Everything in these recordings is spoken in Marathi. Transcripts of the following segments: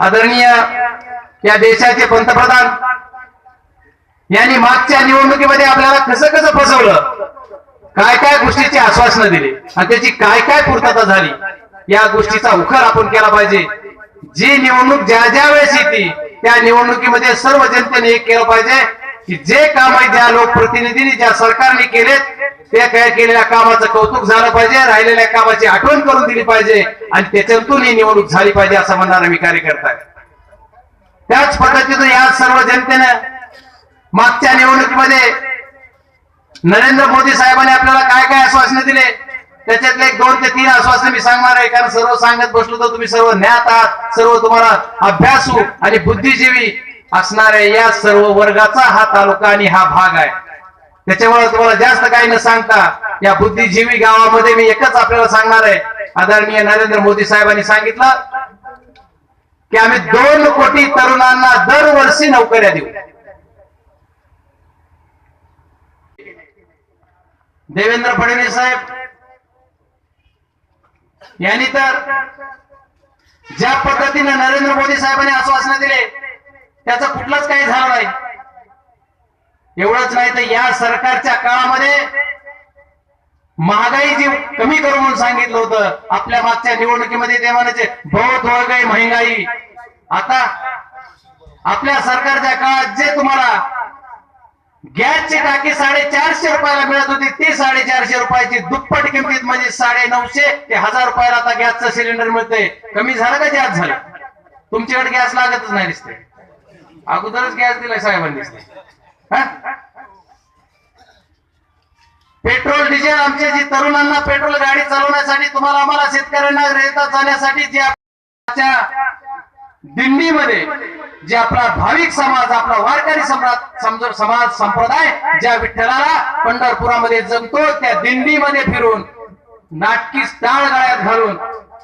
आदरणीय या देशाचे पंतप्रधान यांनी मागच्या निवडणुकीमध्ये आपल्याला कसं कसं फसवलं? काय काय गोष्टीची आश्वासनं दिली? आणि त्याची काय काय पूर्तता झाली? या गोष्टीचा उखर आपण केला पाहिजे. जी निवडणूक ज्या ज्या वेळेस येते त्या निवडणुकीमध्ये सर्व जनतेने एक केलं पाहिजे. की जे काम आहे त्या लोकप्रतिनिधींनी ज्या सरकारने केलेत त्या काय केलेल्या कामाचं कौतुक झालं पाहिजे राहिलेल्या कामाची आठवण करून दिली पाहिजे आणि त्याच्यातून ही निवडणूक झाली पाहिजे असं म्हणणारा मी कार्यकर्ता आहे. त्याच पद्धतीनं या सर्व जनतेनं मागच्या निवडणुकीमध्ये नरेंद्र मोदी साहेबांनी आपल्याला काय काय आश्वासनं दिले त्याच्यातले एक दोन ते तीन आश्वासनं मी सांगणार आहे कारण सर्व सांगत बसलो तर तुम्ही सर्व ज्ञात आहात सर्व तुम्हाला अभ्यासू आणि बुद्धिजीवी असणाऱ्या या सर्व वर्गाचा हा तालुका आणि हा भाग आहे. त्याच्यामुळे तुम्हाला जास्त काही न सांगता या बुद्धिजीवी गावामध्ये मी एकच आपल्याला सांगणार आहे. आदरणीय नरेंद्र मोदी साहेबांनी सांगितलं की आम्ही दोन कोटी तरुणांना दरवर्षी नोकऱ्या देऊ. देवेंद्र फडणवीस साहेब यांनी तर ज्या पद्धतीने नरेंद्र मोदी साहेबांनी आश्वासनं दिले त्याचा कुठलाच काही झालं नाही. एवढंच नाही तर या सरकारच्या काळामध्ये महागाई जी कमी करू म्हणून सांगितलं होतं आपल्या मागच्या निवडणुकीमध्ये ते म्हणायचे बहुत हो गई महंगाई. आता आपल्या सरकारच्या काळात जे तुम्हाला गॅसची टाकी साडेचारशे रुपयाला मिळत होती ती साडेचारशे रुपयाची दुप्पट किमतीत म्हणजे साडे नऊशे ते हजार रुपयाला आता गॅसचं सिलेंडर मिळतंय. कमी झालं का जास्त झालं? तुमच्याकडे गॅस लागतच नाही दिसते अगोदरच गॅस दिलाय साहेबांनी पेट्रोल डिझेल आमच्या जी तरुणांना पेट्रोल गाडी चालवण्यासाठी तुम्हाला आम्हाला शेतकऱ्यांना रेता जाण्यासाठी जे दिंडीमध्ये जे आपला भाविक समाज आपला वारकरी समाज समज- समाज संप्रदाय ज्या विठ्ठलाला पंढरपुरामध्ये जमतो त्या दिंडीमध्ये फिरून नाटकी टाळ गाळ्यात घालून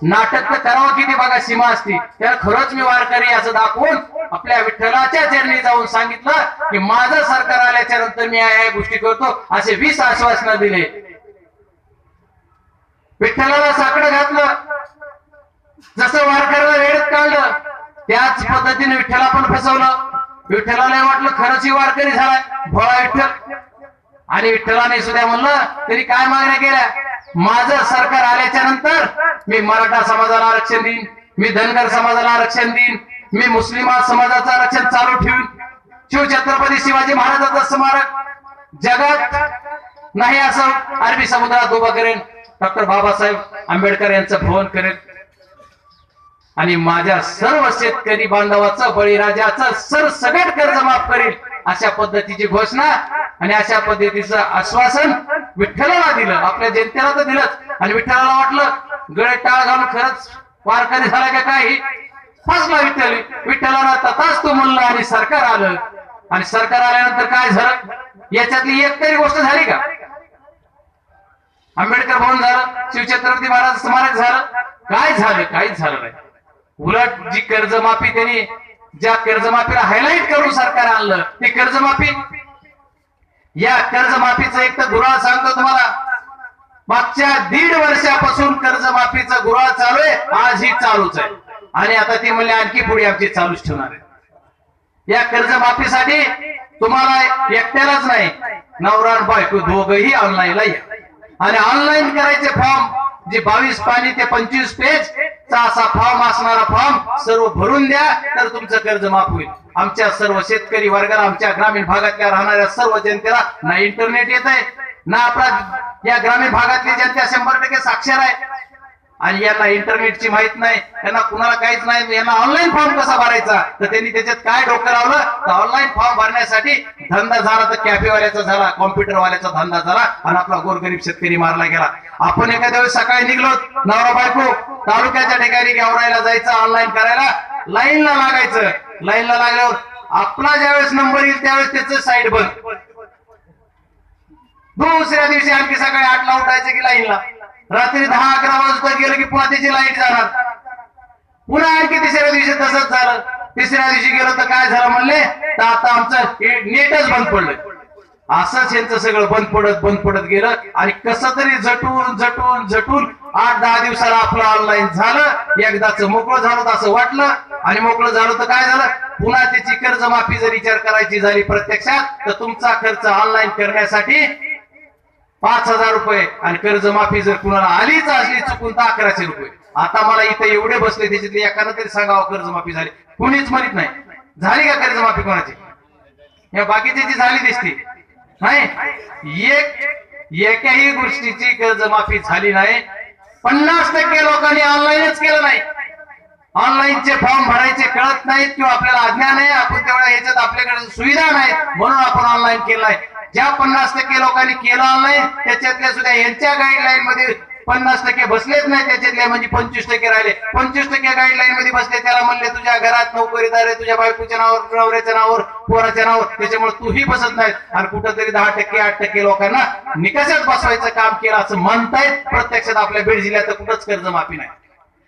नाटक तर करावं किती बघा सीमा असती. त्याला खरंच मी वारकरी असं दाखवून आपल्या विठ्ठलाच्या चरणी जाऊन सांगितलं की माझं सरकार आल्याच्यानंतर मी या या गोष्टी करतो असे वीस आश्वासनं दिले. विठ्ठलाला साकडं घातलं. जसं वारकऱ्याला वेळेत काढलं त्याच पद्धतीने विठ्ठला पण फसवलं. विठ्ठलाला वाटलं खरंच ही वारकरी झालाय भोळा विठ्ठल. आणि विठ्ठलाने सुद्धा म्हणलं तरी काय मागण्या केल्या? माझं सरकार आल्याच्यानंतर मी मराठा समाजाला आरक्षण देईन मी धनगर समाजाला आरक्षण देईन मी मुस्लिम समाजाचं आरक्षण चालू ठेवून. शिवछत्रपती शिवाजी महाराजांचं स्मारक जगात नाही असं अरबी समुद्रात उभं करेन. डॉक्टर बाबासाहेब आंबेडकर यांचं भवन करेन. आणि माझ्या सर्व शेतकरी बांधवाचं बळीराजाचं सरसगट कर्ज माफ करेल अशा पद्धतीची घोषणा आणि अशा पद्धतीचं आश्वासन विठ्ठलाला दिलं. आपल्या जनतेला तर दिलंच. आणि विठ्ठलाला वाटलं गळे टाळ घालून खरंच वारकरी झाला का काही? फसला विठ्ठल. विठ्ठलाला तथाच तो म्हणलं आणि सरकार आलं. आणि सरकार आल्यानंतर काय झालं? याच्यातली एक तरी गोष्ट झाली का? आंबेडकर भवन झालं शिवछत्रपती महाराज स्मारक झालं. काय झालं? काहीच झालं नाही. उलट जी कर्जमाफी त्यांनी ज्या कर्जमाफीला हायलाईट करून सरकार आणलं ती कर्जमाफी या कर्जमाफीचं एक तर गुराळ सांगतो तुम्हाला. मागच्या दीड वर्षापासून कर्जमाफीचा गुराळ चालू आहे आज ही चालूच आहे. आणि आता ती म्हणले आणखी पुढे आमची चालूच ठेवणार आहे. या कर्जमाफीसाठी तुम्हाला एकट्यालाच नाही नवरा बायको दोघही ऑनलाईनला या. आणि ऑनलाईन करायचे फॉर्म जे बावीस पाणी ते पंचवीस पेज चा असा फॉर्म असणारा फॉर्म सर्व भरून द्या तर तुमचं कर्ज माफ होईल. आमच्या सर्व शेतकरी वर्गाला आमच्या ग्रामीण भागातल्या राहणाऱ्या सर्व जनतेला ना इंटरनेट येत आहे ना आपला या ग्रामीण भागातली जनता शंभर टक्के साक्षर आहे. आणि यांना इंटरनेटची माहीत नाही त्यांना कुणाला काहीच नाही यांना ऑनलाईन फॉर्म कसा भरायचा? तर त्यांनी त्याच्यात काय डोकं लावलं? तर ऑनलाईन फॉर्म भरण्यासाठी धंदा झाला तर कॅफेवाल्याचा झाला कॉम्प्युटरवाल्याचा धंदा झाला आणि आपला गोरगरीब शेतकरी मारला गेला. आपण एखाद्या वेळेस सकाळी निघलो नवरा बायको तालुक्याच्या ठिकाणी गावरायला जायचं ऑनलाईन करायला लाईनला लागायचं. लाईनला लागल्यावर आपला ज्यावेळेस नंबर येईल त्यावेळेस त्याचं साईड बंद. दुसऱ्या दिवशी आणखी सकाळी आठला उठायचं की लाईनला रात्री दहा अकरा वाजता गेलं की पुन्हा त्याची लाइट जाणार. पुन्हा आणखी तिसऱ्या दिवशी तसंच झालं. तिसऱ्या दिवशी गेलो तर काय झालं म्हणले? तर आता आमचं नेटच बंद पडलं. असंच यांचं सगळं बंद पडत बंद पडत गेलं. आणि कसं तरी झटून झटून झटून आठ दहा दिवसाला आपलं ऑनलाईन झालं. एकदाच मोकळं झालं तर असं वाटलं. आणि मोकळं झालं तर काय झालं? पुन्हा त्याची कर्जमाफी जर विचार करायची झाली प्रत्यक्षात तर तुमचा खर्च ऑनलाईन करण्यासाठी पाच हजार रुपये आणि कर्जमाफी जर कुणाला आलीच असली चुकून तर अकराशे रुपये. आता मला इथे एवढे बसले त्याच्यातले एकानं तरी सांगावं कर्जमाफी झाली. कुणीच म्हणत नाही. झाली का कर्जमाफी कोणाची? या बाकीची झाली दिसते. नाही? एक एकाही गोष्टीची कर्जमाफी झाली नाही. पन्नास टक्के लोकांनी ऑनलाईनच केलं नाही. ऑनलाईनचे फॉर्म भरायचे कळत नाहीत किंवा आपल्याला अज्ञान आहे. आपण तेवढ्या ह्याच्यात आपल्याकडे सुविधा नाहीत. म्हणून आपण ऑनलाईन केलं नाही. ज्या पन्नास टक्के लोकांनी केलं नाही त्याच्यातल्या सुद्धा यांच्या गाईडलाईन मध्ये पन्नास टक्के बसलेच नाही त्याच्यातले म्हणजे पंचवीस टक्के राहिले. पंचवीस टक्के गाईडलाईन मध्ये बसले त्याला म्हणले तुझ्या घरात नोकरीदार आहे तुझ्या बायकोच्या नावावर नवऱ्याच्या नावावर पोराच्या नावावर त्याच्यामुळे तूही बसत नाही. आणि कुठंतरी दहा टक्के आठ टक्के लोकांना निकषात बसवायचं काम केलं असं म्हणतायत. प्रत्यक्षात आपल्या बीड जिल्ह्यात कुठंच कर्जमाफी नाही.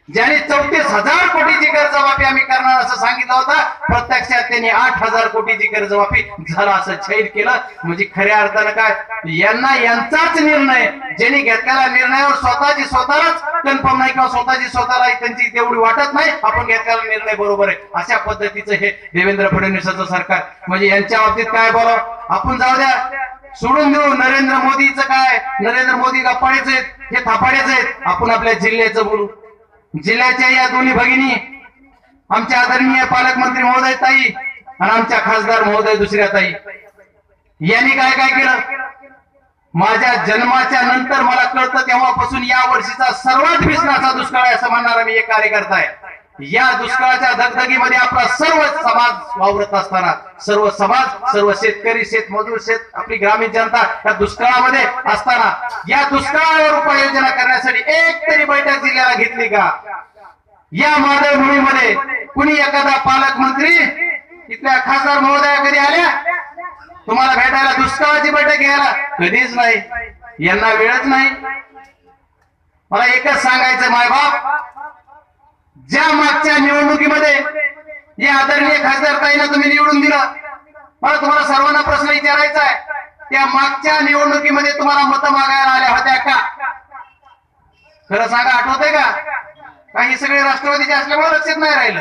ज्याने चौतीस हजार कोटीची कर्जमाफी आम्ही करणार असं सांगितलं होतं प्रत्यक्षात त्यांनी आठ हजार कोटीची कर्जमाफी झाला असं जाहीर केलं. म्हणजे खऱ्या अर्थानं काय? यांना यांचाच निर्णय ज्यांनी घेतलेला निर्णयावर हो, स्वतःची स्वतःलाच कन्फर्म नाही किंवा स्वतःची स्वतःला त्यांची तेवढी वाटत नाही आपण घेतलेला निर्णय बरोबर आहे. अशा पद्धतीचं हे देवेंद्र फडणवीसाचं सरकार. म्हणजे यांच्या बाबतीत काय बोलावं? आपण जाऊ द्या. सोडून देऊ. नरेंद्र मोदीचं काय? नरेंद्र मोदी गप्पाडेच आहेत हे थापाडेच आहेत. आपण आपल्या जिल्ह्याचं बोलू. जिल्ह्याच्या या दोन्ही भगिनी आमच्या आदरणीय पालकमंत्री महोदय ताई आणि आमच्या खासदार महोदय दुसऱ्या ताई. यांनी काय काय केलं? माझ्या जन्माच्या नंतर मला कळतं तेव्हापासून या वर्षीचा सर्वात भीषणाचा दुष्काळ आहे असं म्हणणारा मी एक कार्यकर्ता आहे. या दुष्काळाच्या धगधगीमध्ये आपला सर्व समाज वावरत असताना सर्व समाज सर्व शेतकरी शेतमजूर शेत आपली ग्रामीण जनता या दुष्काळामध्ये असताना या दुष्काळावर उपाययोजना करण्यासाठी एक तरी बैठक जिल्ह्याला घेतली का? या माधवभूमीमध्ये कुणी एखादा पालकमंत्री इथल्या खासदार महोदया कधी आल्या? तुम्हाला भेटायला दुष्काळाची बैठक घ्यायला कधीच नाही. यांना वेळच नाही. मला एकच सांगायचं मायबाप ज्या मागच्या निवडणुकीमध्ये जे आदरणीय खासदार ताईना तुम्ही निवडून दिलं मला तुम्हाला सर्वांना प्रश्न विचारायचा आहे त्या मागच्या निवडणुकीमध्ये तुम्हाला मतं मागायला आल्या होत्या का? खरं सांगा आठवतंय का? काही सगळे राष्ट्रवादीचे असल्यामुळे लक्षात नाही राहिलं.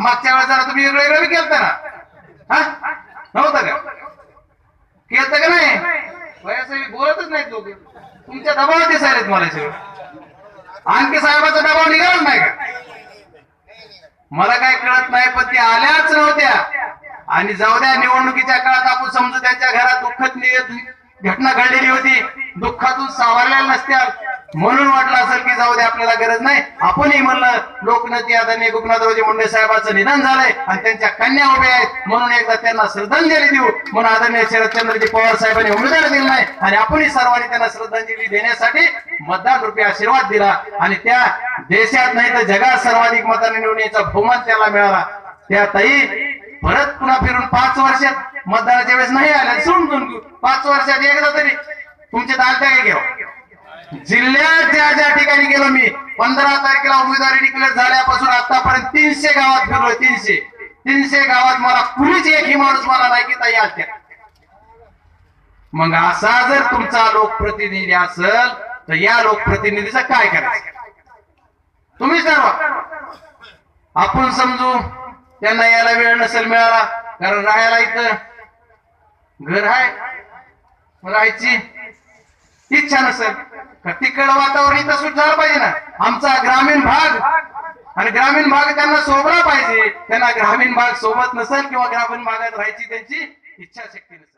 मागच्या वेळेस जरा तुम्ही वेगळं वेगळं बी ना. हा? नव्हतं का? केलं का नाही? वयाचं बोलतच नाहीत लोक. तुमच्या दबावात दिसायला तुम्हाला सगळं. आणखी साहेबाचा दबाव निघालाच नाही का? मला काय कळत नाही पण त्या आल्याच नव्हत्या आणि जाऊ द्या निवडणुकीच्या काळात आपण समजू त्यांच्या घरात दुःखद घटना घडलेली होती. दुःखातून सावरलेल्या नसत्या म्हणून वाटलं असेल की जाऊ दे आपल्याला गरज नाही. आपणही म्हणलं लोकनेते आदरणीय गोपनाथरावजी मुंडे साहेबांचं निधन झालंय आणि त्यांच्या कन्या उभ्या आहेत. म्हणून एकदा त्यांना श्रद्धांजली देऊ. म्हणून आदरणीय शरदचंद्रजी पवार साहेबांनी उमेदवार दिला नाही. आणि आपणही सर्वांनी त्यांना श्रद्धांजली देण्यासाठी मतदान रुपये आशीर्वाद दिला. आणि त्या देशात नाही तर जगात सर्वाधिक मताने निवडून याचा बहुमान त्याला मिळाला. त्या ताई परत पुन्हा फिरून पाच वर्षात मतदानाच्या वेळेस नाही आल्या. सोडून घेऊ पाच वर्षात एकदा तरी तुमचे दालत्या काय घेऊ जिल्ह्यात ज्या ज्या ठिकाणी गेलो मी पंधरा तारखेला उमेदवारी डिक्लेअर झाल्यापासून आतापर्यंत तीनशे गावात फिरलो तीनशे. तीनशे गावात मला कुणीच एकही माणूस मला नाही की ताई आलत्या. मग असा जर तुमचा लोकप्रतिनिधी असेल तर या लोकप्रतिनिधीचं काय करायचं? तुम्हीच ठरवा. आपण समजू त्यांना यायला वेळ नसेल मिळाला कारण राहायला इथं घर आहे. राहायची. इच्छा नसेल का तिकड वातावरण इथं सुद्धा पाहिजे ना. आमचा ग्रामीण भाग आणि ग्रामीण भाग त्यांना सोबला पाहिजे. त्यांना ग्रामीण भाग सोबत नसेल किंवा ग्रामीण भागात राहायची त्यांची इच्छाशक्ती नसेल.